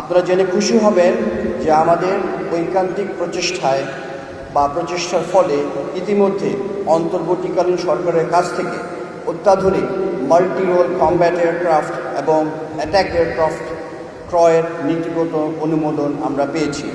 আপনারা জেনে খুশি হবেন যে আমাদের ঐকান্তিক প্রচেষ্টায় বা প্রচেষ্টার ফলে ইতিমধ্যে অন্তর্বর্তীকালীন সরকারের কাছ থেকে অত্যাধুনিক মাল্টি রোল কম্ব্যাট এয়ারক্রাফট এবং অ্যাটাক এয়ারক্রাফট ক্রয়ের নীতিগত অনুমোদন আমরা পেয়েছি।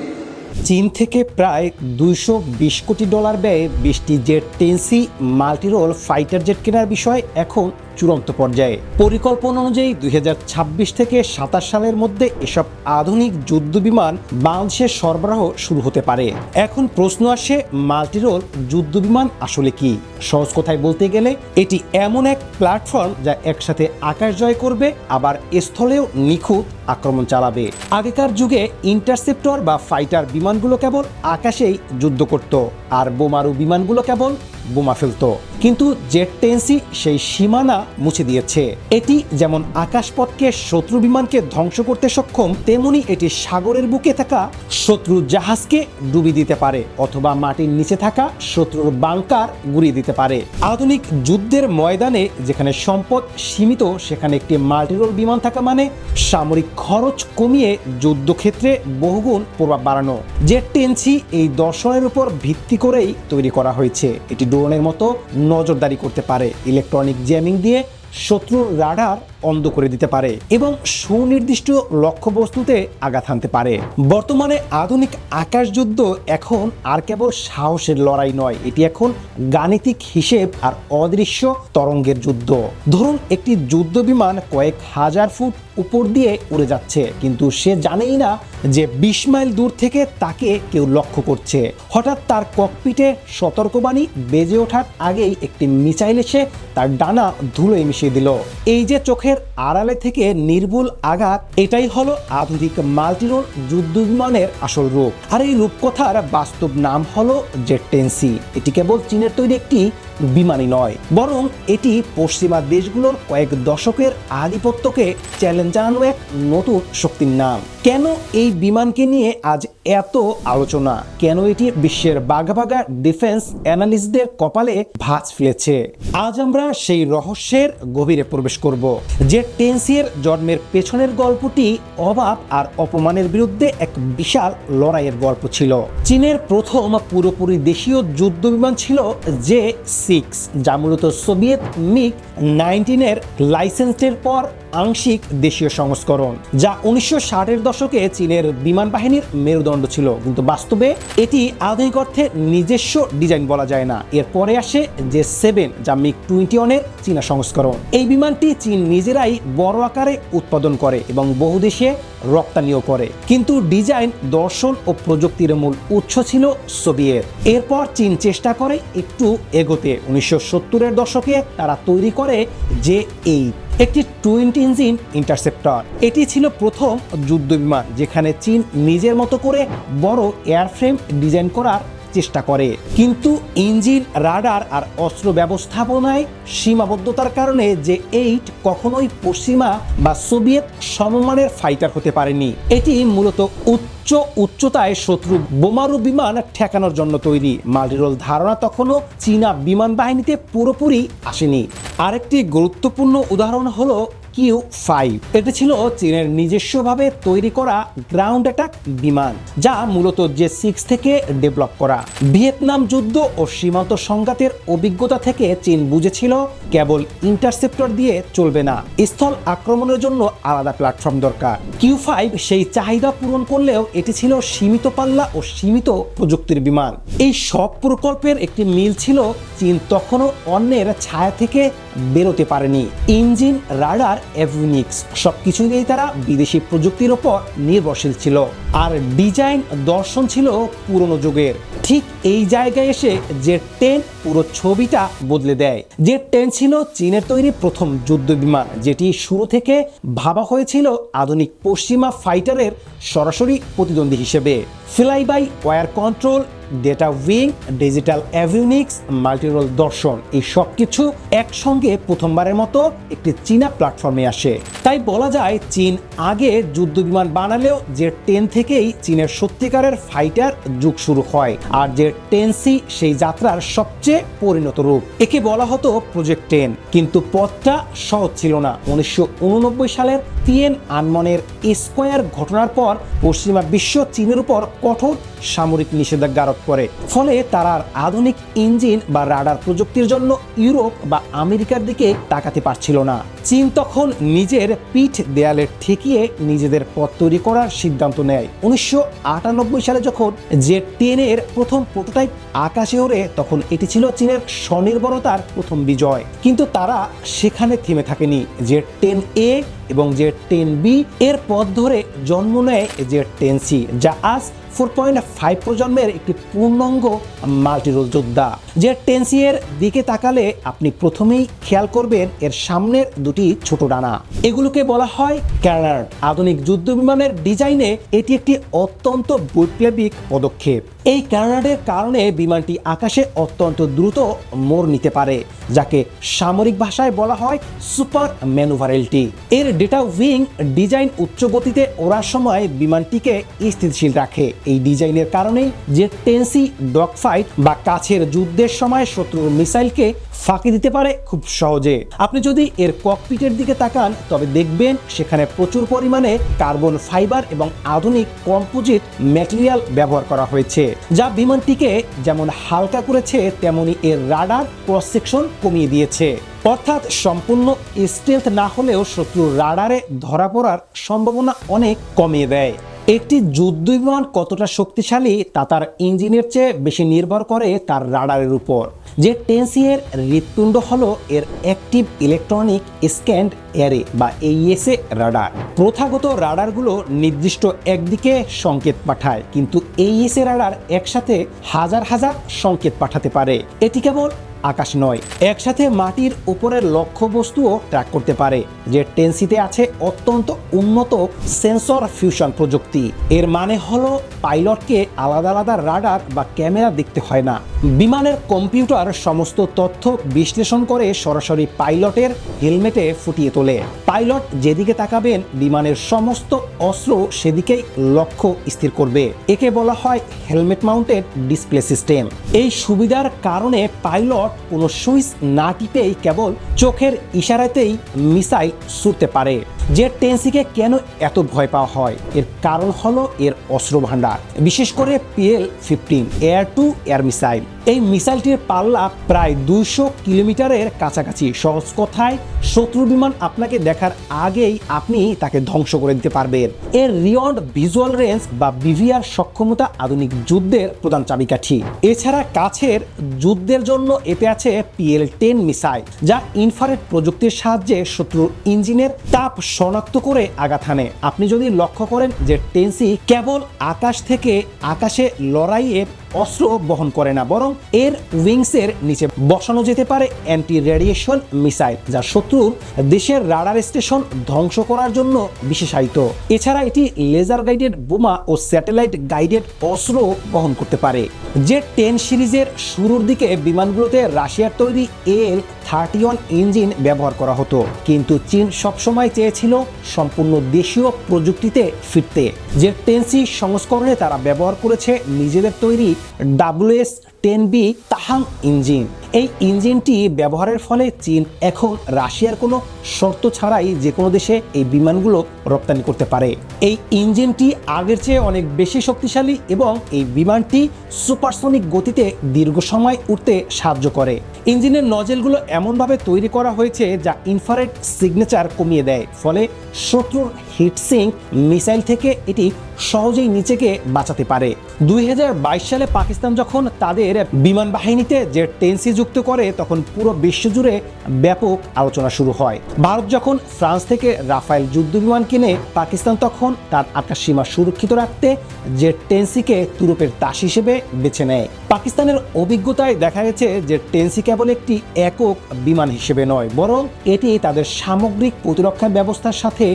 চীন থেকে প্রায় দুইশো বিশ কোটি ডলার ব্যয়ে বিশটি jet ten C multirole fighter jet কেনার বিষয় এখন চূড়ান্ত পর্যায়ে। পরিকল্পনা অনুযায়ী দু হাজার ছাব্বিশ থেকে সাতাশ সালের মধ্যে এসব আধুনিক যুদ্ধ বিমান বাংলাদেশের সরবরাহ শুরু হতে পারে। এখন প্রশ্ন আসে, মাল্টিরোল যুদ্ধ বিমান আসলে কি? সহজ কথায় বলতে গেলে, এটি এমন এক প্ল্যাটফর্ম যা একসাথে আকাশ জয় করবে, আবার স্থলেও নিখুঁত আক্রমণ চালাবে। আগেকার যুগে ইন্টারসেপ্টর বা ফাইটার বিমানগুলো কেবল আকাশেই যুদ্ধ করত, আর বোমারু বিমানগুলো কেবল বোমা ফেলত। কিন্তু জেট টেন্সি সেই সীমানা মুছে দিয়েছে। এটি যেমন আকাশপথকে শত্রু বিমানকে ধ্বংস করতে সক্ষম, তেমনি এটি সাগরের বুকে থাকা শত্রু জাহাজকে ডুবি দিতে পারে, অথবা মাটির নিচে থাকা শত্রুর বাংকার গুড়িয়ে দিতে পারে। আধুনিক যুদ্ধের ময়দানে যেখানে সম্পদ সীমিত, সেখানে একটি মাল্টিরোল বিমান থাকা মানে সামরিক খরচ কমিয়ে যুদ্ধক্ষেত্রে বহুগুণ প্রভাব বাড়ানো। জেট টেন্সি এই দর্শনের উপর ভিত্তি করেই তৈরি করা হয়েছে। এটি ড্রোনের মতো নজরদারি করতে পারে ইলেকট্রনিক জ্যামিং দিয়ে শত্রুর রাডার অন্ধ করে দিতে পারে এবং সুনির্দিষ্ট লক্ষ্যবস্তুতে আঘাত হানতে পারে। বর্তমানে আধুনিক আকাশ যুদ্ধ এখন আর কেবল সাহসের লড়াই নয়, এটি এখন গাণিতিক হিসেব আর অদৃশ্য তরঙ্গের যুদ্ধ। ধরুন, একটি যুদ্ধ বিমান কয়েক হাজার ফুট উপর দিয়ে উড়ে যাচ্ছে, কিন্তু সে জানেই না যে বিশ মাইল দূর থেকে তাকে কেউ লক্ষ্য করছে। হঠাৎ তার ককপিটে সতর্কবাণী বেজে ওঠার আগেই একটি মিসাইল এসে তার ডানা ধুলোয় মিশিয়ে দিল। এই যে চোখের আড়ালে থেকে নির্ভুল আঘাত, এটাই হলো আধুনিক মাল্টিরোল যুদ্ধ বিমানের আসল রূপ। আর এই রূপকথার বাস্তব নাম হলো জেট টেন্সি। এটি কেবল চীনের তৈরি একটি বিমানই নয়, বরং এটি পশ্চিমা দেশগুলোর কয়েক দশকের আধিপত্যকে চ্যালেঞ্জ জানানো এক নতুন শক্তির নাম। কেন এই বিমানকে নিয়ে আজ এত আলোচনা? কেন এটি বিশ্বের বাঘা বাঘা ডিফেন্স অ্যানালিস্টদের কপালে ভাঁজ ফেলেছে? আজ আমরা সেই রহস্যের গভীরে প্রবেশ করব। যে টেন্সিয়ের জন্মের পেছনের গল্পটি অভাব আর অপমানের বিরুদ্ধে এক বিশাল লড়াইয়ের গল্প ছিল। চীনের প্রথম পুরোপুরি দেশীয় যুদ্ধ বিমান ছিল জে সিক্স, যা মূলত সোভিয়েত মিক নাইনটিনের লাইসেন্সের পর আংশিক দেশীয় সংস্করণ, যা উনিশশো ষাটের দশকে চীনের বিমান বাহিনীর মেরুদণ্ড ছিল। কিন্তু বাস্তবে এটি আধুনিক অর্থে নিজস্ব ডিজাইন বলা যায় না। এরপরে আসে যে সেভেন, যা মিগ টোয়েন্টি ওয়ানের চীনা সংস্করণ। এই বিমানটি চীন নিজেরাই বড় আকারে উৎপাদন করে এবং বহু দেশে রপ্তানিও করে। কিন্তু ডিজাইন, দর্শন ও প্রযুক্তির মূল উৎস ছিল সোভিয়েত। এরপর চীন চেষ্টা করে একটু এগোতে। উনিশশো সত্তরের দশকে তারা তৈরি করে যে এই একটি টুইন্ট ইঞ্জিন ইন্টারসেপ্টর। এটি ছিল প্রথম যুদ্ধ বিমান যেখানে চীন নিজের মতো করে বড় এয়ারফ্রেম ডিজাইন করার চেষ্টা করে। কিন্তু ইঞ্জিন, রাডার আর অস্ত্র ব্যবস্থাপনায় সীমাবদ্ধতার কারণে যে এইট কখনোই পশ্চিমা বা সোভিয়েত সমমানের ফাইটার হতে পারেনি। এটি মূলত উচ্চ উচ্চতায় শত্রু বোমারু বিমান ঠেকানোর জন্য তৈরি। মাল্টিরোল ধারণা তখনও চীনা বিমান বাহিনীতে পুরোপুরি আসেনি। আরেকটি গুরুত্বপূর্ণ উদাহরণ হলো কিউ ফাইভ। এটি ছিল চীনের নিজস্বভাবে তৈরি করা গ্রাউন্ড অ্যাটাক বিমান, যা মূলত জে সিক্স থেকে ডেভেলপ করা। ভিয়েতনাম যুদ্ধ ও সীমান্ত সংঘাতের অভিজ্ঞতা থেকে চীন বুঝেছিল, কেবল ইন্টারসেপ্টর দিয়ে চলবে না, স্থল আক্রমণের জন্য আলাদা প্ল্যাটফর্ম দরকার। কিউ ফাইভ সেই চাহিদা পূরণ করলেও এটি ছিল সীমিত পাল্লা ও সীমিত প্রযুক্তির বিমান। এই সব প্রকল্পের একটি মিল ছিল চীন তখনও অন্যের ছায়া থেকে বেরোতে পারেনি। ইঞ্জিন, রাডার, এভিনিক্স সব কিছু দিয়েই তারা বিদেশি প্রযুক্তির ওপর নির্ভরশীল ছিল। আর ডিজাইন দর্শন ছিল পুরনো যুগের। ঠিক এই জায়গায় এসে যে টেন পুরো ছবিটা বদলে দেয়। যে টেন ছিল চীনের তৈরি প্রথম যুদ্ধ বিমান যেটি শুরু থেকে ভাবা হয়েছিল আধুনিক পশ্চিমা ফাইটারের সরাসরি প্রতিদ্বন্দ্বী হিসেবে। Fly by wire control data wing digital avionics multirole দর্শন এই সব কিছু একসঙ্গে প্রথমবারের মতো একটি চীনা প্ল্যাটফর্মে আসে। তাই বলা যায় চীন আগে যুদ্ধ বিমান বানালেও যে টেন থেকেই চীনের সত্যিকারের ফাইটার যুগ শুরু হয় আর যে টেন সি সেই যাত্রার সবচেয়ে পরিণত রূপ। একে বলা হতো প্রজেক্ট টেন কিন্তু পথটা সহজ ছিল না। উনিশশো উননব্বই সালের তিয়েন আনমনের স্কোয়ার ঘটনার পর পশ্চিমা বিশ্ব চীনের উপর কঠোর সামরিক নিষেধাজ্ঞা আরোপ করে। ফলে তারা আধুনিক ইঞ্জিন বা রাডার প্রযুক্তির জন্য ইউরোপ বা আমেরিকার দিকে তাকাতে পারছিল না। চীন তখন নিজের পিঠ দেয়ালে ঠেকিয়ে নিজেদের পথ তৈরি করার সিদ্ধান্ত নেয়। উনিশশো আটানব্বই সালে যখন যে টেনের প্রথম প্রোটোটাইপ আকাশে ওড়ে, তখন এটি ছিল চীনের স্বনির্ভরতার প্রথম বিজয়। কিন্তু তারা সেখানে থেমে থাকেনি। যে টেন এ এবং যে টেন বি এর পথ ধরে জন্ম নেয় যে টেন সি যা আজ ফোর পয়েন্ট ফাইভ প্রজন্মের একটি পূর্ণাঙ্গ মাল্টিরোল যোদ্ধা যে টেন সি এর দিকে তাকালে আপনি প্রথমেই খেয়াল করবেন এর সামনের দুটি ছোট ডানা। এগুলোকে বলা হয় ক্যানার্ড আধুনিক যুদ্ধ বিমানের ডিজাইনে এটি একটি অত্যন্ত বৈপ্লবিক পদক্ষেপ। এই ক্যানার্ডের কারণে বিমানটি আকাশে অত্যন্ত দ্রুত মোড় নিতে পারে, যাকে সামরিক ভাষায় বলা হয় সুপার ম্যানুভারেলটি। এর ডেটা উইং ডিজাইন উচ্চ গতিতে ওড়ার সময় বিমানটিকে স্থিতিশীল রাখে। এই ডিজাইনের কারণেই যে টেন্সি ডগ ফাইট বা কাছের যুদ্ধের সময় শত্রুর মিসাইলকে ফাঁকি দিতে পারে খুব সহজে। আপনি যদি এর ককপিটের দিকে তাকান, তবে দেখবেন সেখানে প্রচুর পরিমাণে কার্বন ফাইবার এবং আধুনিক কম্পোজিট ম্যাটেরিয়াল ব্যবহার করা হয়েছে, যা বিমানটিকে যেমন হালকা করেছে, তেমনি এর রাডার ক্রস সেকশন কমিয়ে দিয়েছে। অর্থাৎ সম্পূর্ণ স্টেলথ না হলেও শত্রুর রাডারে ধরা পড়ার সম্ভাবনা অনেক কমিয়ে দেয়। একটি যুদ্ধ বিমান কতটা শক্তিশালী তা তার ইঞ্জিনের চেয়ে বেশি নির্ভর করে তার রাডারের উপর। যে টেন্সিয়ের হৃৎপিণ্ড হলো এর অ্যাক্টিভ ইলেকট্রনিক স্ক্যান্ড অ্যারে বা এইএসএ রাডার। প্রথাগত রাডারগুলো নির্দিষ্ট একদিকে সংকেত পাঠায়, কিন্তু এইএসএ রাডার একসাথে হাজার হাজার সংকেত পাঠাতে পারে। এটি কেবল আকাশ নয়, একসাথে মাটির উপরের লক্ষ্যবস্তুও ট্র্যাক করতে পারে, যে টেন্সিতে আছে অত্যন্ত উন্নত সেন্সর ফিউশন প্রযুক্তি। এর মানে হলো পাইলটকে আলাদা আলাদা রাডার বা ক্যামেরা দেখতে হয় না। বিমানের কম্পিউটার সমস্ত তথ্য বিশ্লেষণ করে সরাসরি পাইলটের হেলমেটে ফুটিয়ে তোলে। পাইলট যেদিকে তাকাবেন, বিমানের সমস্ত অস্ত্র সেদিকেই লক্ষ্য স্থির করবে। একে বলা হয় হেলমেট মাউন্টেড ডিসপ্লে সিস্টেম। এই সুবিধার কারণে পাইলট কোনো সুইচ না টিপেই কেবল চোখের ইশারাতেই মিসাইল ছুটতে পারে। যে টেন্সিকে কেন এত ভয় পাওয়া হয়? এর কারণ হলো এর অস্ত্র ভাণ্ডার বিশেষ করে PL fifteen, air to air missile. এই মিসাইলটির পাল্লা প্রায় দুশো কিলোমিটারের কাছাকাছি। সহজ কথায় শত্রু বিমান আপনাকে দেখার আগেই আপনি তাকে ধ্বংস করে দিতে পারবেন। এর রিয়ন্ড ভিজুয়াল রেঞ্জ বা বিভিআর সক্ষমতা আধুনিক যুদ্ধের প্রধান চাবিকাঠি। এছাড়া কাছের যুদ্ধের জন্য এতে আছে পিএল টেন মিসাইল, যা ইনফারেট প্রযুক্তির সাহায্যে শত্রুর ইঞ্জিনের তাপ শনাক্ত করে আঘাত হানে। আপনি যদি লক্ষ্য করেন যে টেন্সি কেবল আকাশ থেকে আকাশে লড়াইয়ের অস্ত্র বহন করে না, বরং এর উইংসের নিচে বসানো যেতে পারে অ্যান্টি রেডিয়েশন মিসাইল যা শত্রুর দেশের রাডার স্টেশন ধ্বংস করার জন্য বিশেষায়িত। এছাড়া এটি লেজার গাইডেড বোমা ও স্যাটেলাইট গাইডেড অস্ত্র বহন করতে পারে, যে টেন সিরিজের শুরুর দিকে বিমানগুলোতে রাশিয়ার তৈরি এর থার্টি ওয়ান ইঞ্জিন ব্যবহার করা হতো। কিন্তু চীন সবসময় চেয়েছিল সম্পূর্ণ দেশীয় প্রযুক্তিতে ফিরতে। যে টেনসি সংস্করণে তারা ব্যবহার করেছে, নিজেদের তৈরি WS ten B Taihang engine এই ইঞ্জিনটি ব্যবহারের ফলে চীন এখন রাশিয়ার কোনো শর্ত ছাড়াই যে কোনো দেশে এই বিমানগুলো রপ্তানি করতে পারে। এই ইঞ্জিনটি আগের চেয়ে অনেক বেশি শক্তিশালী এবং এই বিমানটি সুপারসনিক গতিতে দীর্ঘ সময় উঠতে সাহায্য করে। ইঞ্জিনের নজেলগুলো এমনভাবে তৈরি করা হয়েছে যা ইনফারেট সিগনেচার কমিয়ে দেয়, ফলে শত্রুর হিটসিং মিসাইল থেকে এটি সহজেই নিচেকে বাঁচাতে পারে। দুই হাজার বাইশ সালে পাকিস্তান যখন তাদের বিমান বাহিনীতে যে টেন্সি যুক্ত করে, তখন পুরো বিশ্বজুড়ে ব্যাপক আলোচনা শুরু হয়। ভারত যখন ফ্রান্স থেকে রাফায়েল যুদ্ধ বিমান কিনে পাকিস্তান তখন তার আকাশ সীমা সুরক্ষিত রাখতে যে টেন্সিকে তুরুপের তাস হিসেবে বেছে নেয়। পাকিস্তানের অভিজ্ঞতায় দেখা গেছে যে টেন্সি কেবল একটি একক বিমান হিসেবে নয়, বরং এটি তাদের সামগ্রিক প্রতিরক্ষা ব্যবস্থার সাথে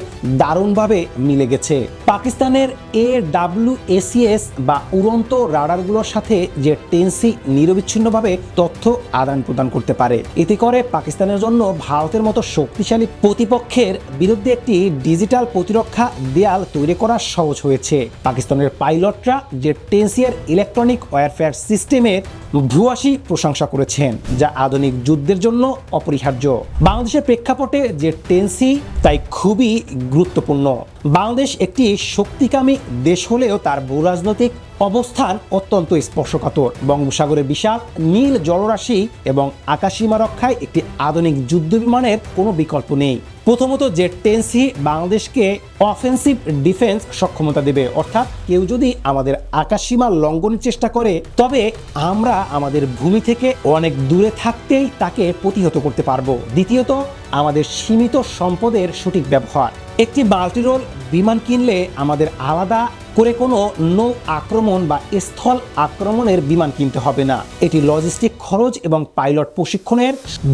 দারুণভাবে মিলে গেছে। পাকিস্তানের এ ডাব্লিউ এসিএস বা উড়ন্ত রাডারগুলোর সাথে যে টেন্সি নিরবিচ্ছিন্নভাবে তথ্য আদান প্রদান করতে পারে, এতে করে পাকিস্তানের জন্য ভারতের মতো শক্তিশালী প্রতিপক্ষের বিরুদ্ধে একটি ডিজিটাল প্রতিরক্ষা দেয়াল তৈরি করা সহজ হয়েছে। পাকিস্তানের পাইলটরা যে টেন্সিয়ার ইলেকট্রনিক ওয়ারফেয়ার সিস্টেমের ভূয়াসী প্রশংসা করেছেন, যা আধুনিক যুদ্ধের জন্য অপরিহার্য। বাংলাদেশের প্রেক্ষাপটে যে টেন্সি, তাই খুবই গুরুত্বপূর্ণ। বাংলাদেশ একটি শক্তিকামী দেশ হলেও তার ভূরাজনৈতিক অবস্থান অত্যন্ত স্পর্শকাতর। বঙ্গোপসাগরের বিশাল নীল জলরাশি এবং আকাশসীমা রক্ষায় একটি আধুনিক যুদ্ধ বিমানের কোনো বিকল্প নেই। প্রথমত যে টেন্সি বাংলাদেশকে অফেন্সিভ ডিফেন্স সক্ষমতা দেবে, অর্থাৎ কেউ যদি আমাদের আকাশসীমা লঙ্ঘনের চেষ্টা করে, তবে আমরা আমাদের ভূমি থেকে অনেক দূরে থাকতেই তাকে প্রতিহত করতে পারব। দ্বিতীয়ত, আমাদের সীমিত সম্পদের সঠিক ব্যবহার। একটি মাল্টিরোল বিমান কিনলে আমাদের আলাদা করে কোনো নৌ আক্রমণ বা স্থল আক্রমণের বিমান কিনতে হবে না। এটি লজিস্টিক খরচ এবং পাইলট প্রশিক্ষণের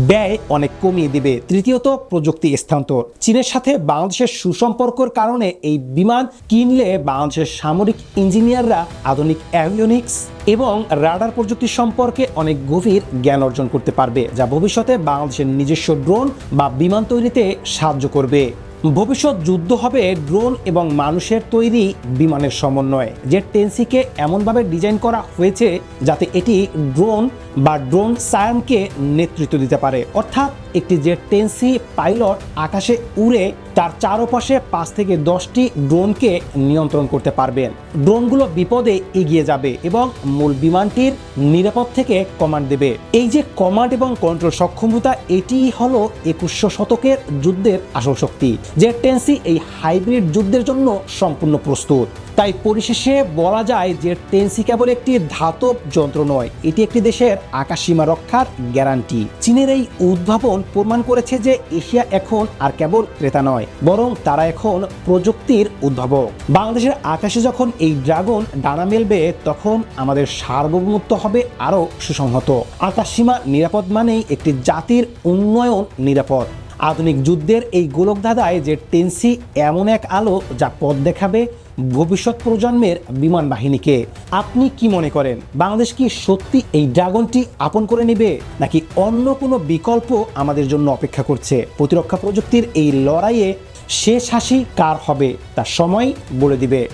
ব্যয় অনেক কমিয়ে দেবে। তৃতীয়ত, প্রযুক্তি স্থানান্তর। চীনের সাথে বাংলাদেশের সুসম্পর্কর কারণে এই বিমান কিনলে বাংলাদেশের সামরিক ইঞ্জিনিয়াররা আধুনিক অ্যাভিওনিক্স এবং রাডার প্রযুক্তি সম্পর্কে অনেক গভীর জ্ঞান অর্জন করতে পারবে, যা ভবিষ্যতে বাংলাদেশের নিজস্ব ড্রোন বা বিমান তৈরিতে সাহায্য করবে। ভবিষ্যৎ যুদ্ধ হবে ড্রোন এবং মানুষের তৈরি বিমানের সমন্বয়ে। যে টেন্সিকে এমনভাবে ডিজাইন করা হয়েছে যাতে এটি ড্রোন বা ড্রোন সায়ামকে নেতৃত্ব দিতে পারে। অর্থাৎ একটি যে টেন্সি পাইলট আকাশে উড়ে তার চারপাশে পাঁচ থেকে দশটি ড্রোনকে নিয়ন্ত্রণ করতে পারবেন ড্রোনগুলো বিপদে এগিয়ে যাবে এবং মূল বিমানটির নিরাপদ থেকে কমান্ড দেবে। এই যে কমান্ড এবং কন্ট্রোল সক্ষমতা এটিই হলো একুশশো শতকের যুদ্ধের আসল শক্তি। যে টেন্সি এই হাইব্রিড যুদ্ধের জন্য সম্পূর্ণ প্রস্তুত। তাই পরিশেষে বলা যায় যে টেন্সি কেবল একটি ধাতব যন্ত্র নয়, এটি একটি দেশের আকাশ সীমা রক্ষার গ্যারান্টি। চীনের এই উদ্ভাবন প্রমাণ করেছে যে এশিয়া এখন আর কেবল ক্রেতা নয়, বরং তারা এখন প্রযুক্তির উদ্ভাবক। বাংলাদেশের আকাশে যখন এই ড্রাগন ডানা মেলবে, তখন আমাদের সার্বভৌমত্ব হবে আরও সুসংহত। আকাশসীমা নিরাপদ মানেই একটি জাতির উন্নয়ন নিরাপদ। আধুনিক যুদ্ধের এই গোলকধাঁধায় যে টেন্সি এমন এক আলো যা পথ দেখাবে ভবিষ্যৎ প্রজন্মের বিমান বাহিনীকে আপনি কি মনে করেন? বাংলাদেশ কি সত্যি এই ড্রাগনটি আপন করে নেবে, নাকি অন্য কোনো বিকল্প আমাদের জন্য অপেক্ষা করছে? প্রতিরক্ষা প্রযুক্তির এই লড়াইয়ে শেষ হাসি কার হবে, তা সময় বলে দিবে।